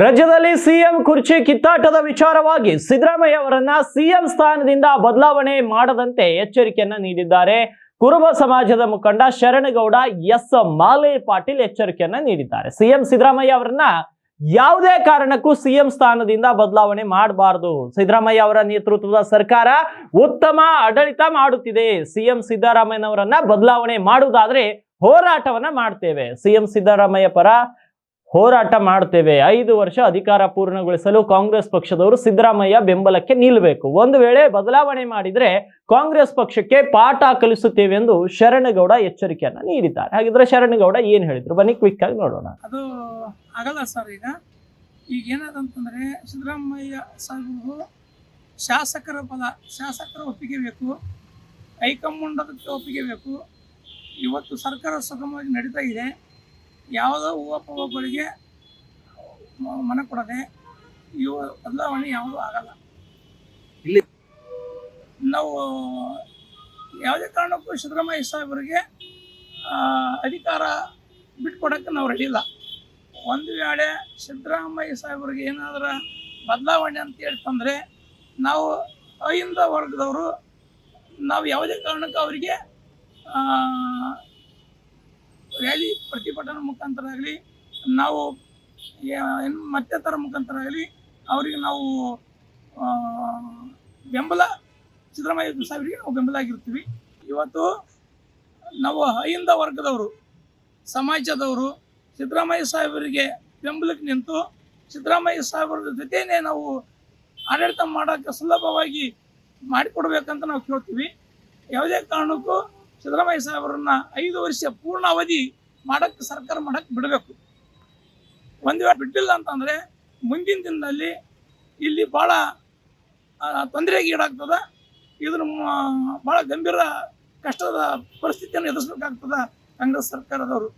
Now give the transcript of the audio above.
ರಾಜ್ಯದಲ್ಲಿ ಸಿಎಂ ಕುರ್ಚಿ ಕಿತ್ತಾಟದ ವಿಚಾರವಾಗಿ ಸಿದ್ದರಾಮಯ್ಯ ಅವರನ್ನ ಸಿಎಂ ಸ್ಥಾನದಿಂದ ಬದಲಾವಣೆ ಮಾಡದಂತೆ ಎಚ್ಚರಿಕೆಯನ್ನ ನೀಡಿದ್ದಾರೆ. ಕುರುಬ ಸಮಾಜದ ಮುಖಂಡ ಶರಣಗೌಡ ಎಸ್ ಮಾಲೆ ಪಾಟೀಲ್ ಎಚ್ಚರಿಕೆಯನ್ನ ನೀಡಿದ್ದಾರೆ. ಸಿಎಂ ಸಿದ್ದರಾಮಯ್ಯ ಅವರನ್ನ ಯಾವುದೇ ಕಾರಣಕ್ಕೂ ಸಿಎಂ ಸ್ಥಾನದಿಂದ ಬದಲಾವಣೆ ಮಾಡಬಾರದು. ಸಿದ್ದರಾಮಯ್ಯ ಅವರ ನೇತೃತ್ವದ ಸರ್ಕಾರ ಉತ್ತಮ ಆಡಳಿತ ಮಾಡುತ್ತಿದೆ. ಸಿಎಂ ಸಿದ್ದರಾಮಯ್ಯನವರನ್ನ ಬದಲಾವಣೆ ಮಾಡುವುದಾದ್ರೆ ಹೋರಾಟವನ್ನ ಮಾಡ್ತೇವೆ. ಸಿಎಂ ಸಿದ್ದರಾಮಯ್ಯ ಪರ ಹೋರಾಟ ಮಾಡ್ತೇವೆ. ಐದು ವರ್ಷ ಅಧಿಕಾರ ಪೂರ್ಣಗೊಳಿಸಲು ಕಾಂಗ್ರೆಸ್ ಪಕ್ಷದವರು ಸಿದ್ದರಾಮಯ್ಯ ಬೆಂಬಲಕ್ಕೆ ನಿಲ್ಲಬೇಕು ಒಂದು ವೇಳೆ ಬದಲಾವಣೆ ಮಾಡಿದರೆ ಕಾಂಗ್ರೆಸ್ ಪಕ್ಷಕ್ಕೆ ಪಾಠ ಕಲಿಸುತ್ತೇವೆ ಎಂದು ಶರಣಗೌಡ ಎಚ್ಚರಿಕೆಯನ್ನು ನೀಡಿದ್ದಾರೆ. ಹಾಗಿದ್ರೆ ಶರಣಗೌಡ ಏನು ಹೇಳಿದ್ರು? ಬನ್ನಿ ಕ್ವಿಕ್ ಆಗಿ ನೋಡೋಣ. ಅದು ಆಗಲ್ಲ ಸರ್ ಈಗ. ಈಗ ಏನಾದಂತಂದ್ರೆ ಸಿದ್ದರಾಮಯ್ಯ ಸಾಹೇಬರು ಶಾಸಕರ ಪದ, ಶಾಸಕರ ಒಪ್ಪಿಗೆ ಬೇಕು. ಹೈಕಮಾಂಡದಕ್ಕೆ ಒಪ್ಪಿಗೆ ಬೇಕು. ಇವತ್ತು ಸರ್ಕಾರ ಸುಗಮವಾಗಿ ನಡೀತಾ ಇದೆ. ಯಾವುದೋ ಹೂವಪ್ಪಗಳಿಗೆ ಮನ ಕೊಡದೆ ಇವು ಬದಲಾವಣೆ ಯಾವುದೂ ಆಗಲ್ಲ. ಇಲ್ಲಿ- ನಾವು ಯಾವುದೇ ಕಾರಣಕ್ಕೂ ಸಿದ್ದರಾಮಯ್ಯ ಸಾಹೇಬರಿಗೆ ಅಧಿಕಾರ ಬಿಟ್ಕೊಡೋಕ್ಕೆ ನಾವು ರೆಡಿ ಇಲ್ಲ. ಒಂದು ವೇಳೆ ಸಿದ್ದರಾಮಯ್ಯ ಸಾಹೇಬರಿಗೆ ಏನಾದರೂ ಬದಲಾವಣೆ ಅಂತ ಹೇಳ್ತಂದರೆ ನಾವು ಅಹಿಂದ ವರ್ಗದವರು ನಾವು ಯಾವುದೇ ಕಾರಣಕ್ಕೂ ಅವರಿಗೆ ರ್ಯಾಲಿ ಪ್ರತಿಭಟನೆ ಮುಖಾಂತರ ಆಗಲಿ ನಾವು ಮತ್ತೆತರ ಮುಖಾಂತರ ಆಗಲಿ ಅವರಿಗೆ ನಾವು ಬೆಂಬಲ, ಸಿದ್ದರಾಮಯ್ಯ ಸಾಹೇಬರಿಗೆ ನಾವು ಬೆಂಬಲ ಆಗಿರ್ತೀವಿ. ಇವತ್ತು ನಾವು ಅಹಿಂದ ವರ್ಗದವರು, ಸಮಾಜದವರು, ಸಿದ್ದರಾಮಯ್ಯ ಸಾಹೇಬರಿಗೆ ಬೆಂಬಲಕ್ಕೆ ನಿಂತು ಸಿದ್ದರಾಮಯ್ಯ ಸಾಹೇಬರ ಜೊತೆನೇ ನಾವು ಆಡಳಿತ ಮಾಡೋಕ್ಕೆ ಸುಲಭವಾಗಿ ಮಾಡಿಕೊಡ್ಬೇಕಂತ ನಾವು ಕೇಳ್ತೀವಿ. ಯಾವುದೇ ಕಾರಣಕ್ಕೂ ಸಿದ್ದರಾಮಯ್ಯ ಸಾಹೇಬರನ್ನ ಐದು ವರ್ಷ ಪೂರ್ಣ ಅವಧಿ ಮಾಡೋಕ್ಕೆ ಸರ್ಕಾರ ಮಾಡೋಕ್ಕೆ ಬಿಡಬೇಕು. ಒಂದು ವೇಳೆ ಬಿಟ್ಟಿಲ್ಲ ಅಂತಂದರೆ ಮುಂದಿನ ದಿನದಲ್ಲಿ ಇಲ್ಲಿ ಭಾಳ ತೊಂದರೆಗೆ ಈಡಾಗ್ತದೆ. ಇದನ್ನು ಭಾಳ ಗಂಭೀರ ಕಷ್ಟದ ಪರಿಸ್ಥಿತಿಯನ್ನು ಎದುರಿಸ್ಬೇಕಾಗ್ತದೆ ಕಾಂಗ್ರೆಸ್ ಸರ್ಕಾರದವರು.